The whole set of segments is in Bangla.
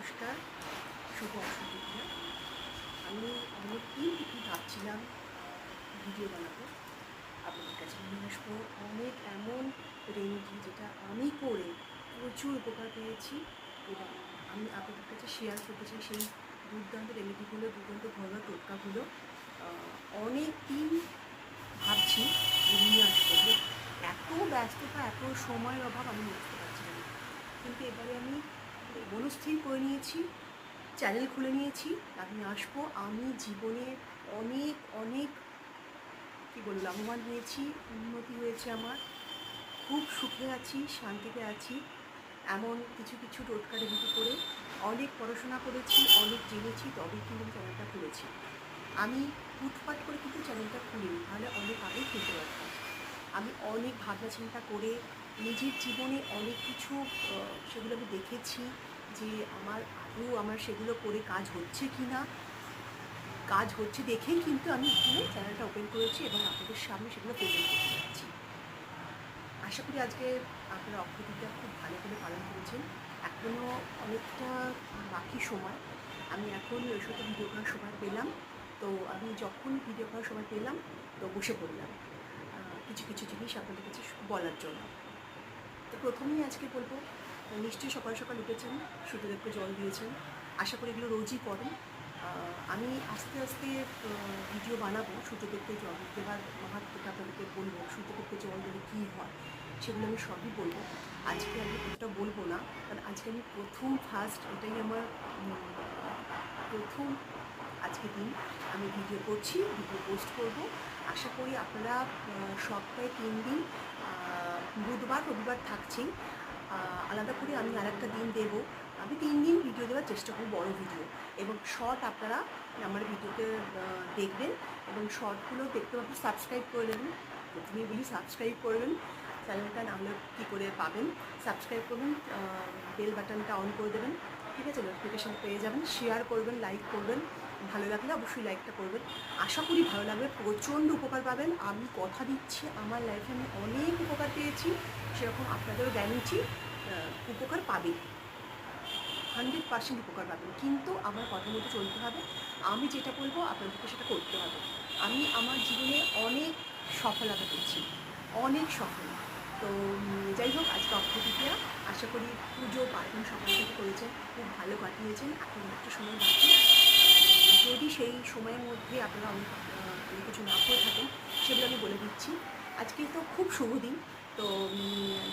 নমস্কার, শুভ অসুবিধা আমি অনেক দিন থেকে ভাবছিলাম ভিডিও বানাবো। আপনাদের কাছে নিয়ে আসব অনেক এমন রেমেডি যেটা আমি করে প্রচুর উপকার পেয়েছি এবং আমি আপনাদের কাছে শেয়ার করতে চাই সেই দুর্দান্ত রেমেডিগুলো, দুর্দান্ত ঘরোয়া টোটকাগুলো। অনেক দিন ভাবছি নিয়ে আসব। এত ব্যস্ততা, এত সময়ের অভাব আমি নিয়ে আসতে পারছি না কিন্তু এবারে আমি মনস্থির করে নিয়েছি চ্যানেল খুলে নিয়েছি। আমি আসব, আমি জীবনে অনেক অনেক, কী বলব, লাভবান হয়েছি, উন্নতি হয়েছে আমার। খুব সুখে আছি, শান্তিতে আছি। এমন কিছু কিছু টোটকা রেমিডি করে অনেক পড়াশোনা করেছি, অনেক জেনেছি তবেই কিন্তু চ্যানেলটা খুলেছি। আমি ফুটপাট করে কিন্তু চ্যানেলটা খুলিনি, তাহলে অনেক আগেই খুলতে পারতাম। আমি অনেক ভাবনা চিন্তা করে নিজের জীবনে অনেক কিছু সেগুলো আমি দেখেছি। যে আমার আদৌ আমার সেগুলো করে কাজ হচ্ছে কি না কাজ হচ্ছে দেখেই কিন্তু আমি এখানে চ্যানেলটা ওপেন করেছি এবং আপনাদের সামনে সেগুলো প্রেজেন্ট করতে যাচ্ছি। আশা করি আজকে আপনারা অক্ষতিটা খুব ভালো করে পালন করেছেন। এখনও অনেকটা বাকি সময়। আমি এখন ওই সাথে ভিডিও করার সময় পেলাম। তো আমি যখন ভিডিও করার সময় পেলাম, তো বসে পড়লাম। কিছু কিছু জিনিস আপনাদের কাছে বলার জন্য। তো প্রথমেই আজকে বলব নিশ্চয়ই সকাল সকাল উঠেছেন সূর্যদেবকে জল দিয়েছেন। আশা করি এগুলো রোজই করেন। আমি আস্তে আস্তে ভিডিও বানাবো সূর্যদেবকে জল দেওয়ার মাহাত্মটা আপনাদেরকে বলব সূর্যদেবকে জল দিলে কী হয় সেগুলো আমি সবই বলব। আজকে আমি এটা বলব না কারণ আজকে আমি প্রথম ফার্স্ট এটাই আমার প্রথম আজকে দিন। আমি ভিডিও করছি ভিডিও পোস্ট করব। আশা করি আপনারা সপ্তাহে তিন দিন বুধবার রবিবার থাকছেই। আহ, আলাদা করে আমি আরেকটা দিন দেব। আমি তিন দিন ভিডিও দেওয়ার চেষ্টা করব বড় ভিডিও এবং শর্ট আপনারা আমার ভিডিওতে দেখবেন এবং শর্টগুলো দেখতে পাবেন সাবস্ক্রাইব করে নেবেন। প্রথমেই বলি সাবস্ক্রাইব করবেন। চ্যানেলটা নাহলে কী করে পাবেন? সাবস্ক্রাইব করবেন বেল বাটনটা অন করে দেবেন। ঠিক আছে? নোটিফিকেশান পেয়ে যাবেন। শেয়ার করবেন লাইক করবেন। ভালো লাগলে অবশ্যই লাইকটা করবেন। আশা করি ভালো লাগবে। প্রচণ্ড উপকার পাবেন। আমি কথা দিচ্ছি। আমার লাইফে আমি অনেক উপকার পেয়েছি। সেরকম আপনাদেরও গ্যারেন্টি উপকার পাবেন। হান্ড্রেড পার্সেন্ট উপকার পাবেন। কিন্তু আমার কথা মতো চলতে হবে। আমি যেটা বলব আপনাদেরকে সেটা করতে হবে। আমি আমার জীবনে অনেক সফলতা পেয়েছি। অনেক সফল। তো যাই হোক, আজকে অক্ষতৃতীয়া আশা করি পুজো পার্বণ সকাল থেকে করেছেন। খুব ভালো কাটিয়েছেন। এখন একটু সময় বাকি। যদি সেই সময়ের মধ্যে আপনারা অনেক অনেক কিছু না করে থাকেন, সেগুলো আমি বলে দিচ্ছি। আজকে তো খুব শুভ দিন। তো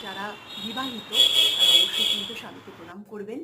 যারা বিবাহিত, তারা অবশ্যই কিন্তু স্বামীকে প্রণাম করবেন।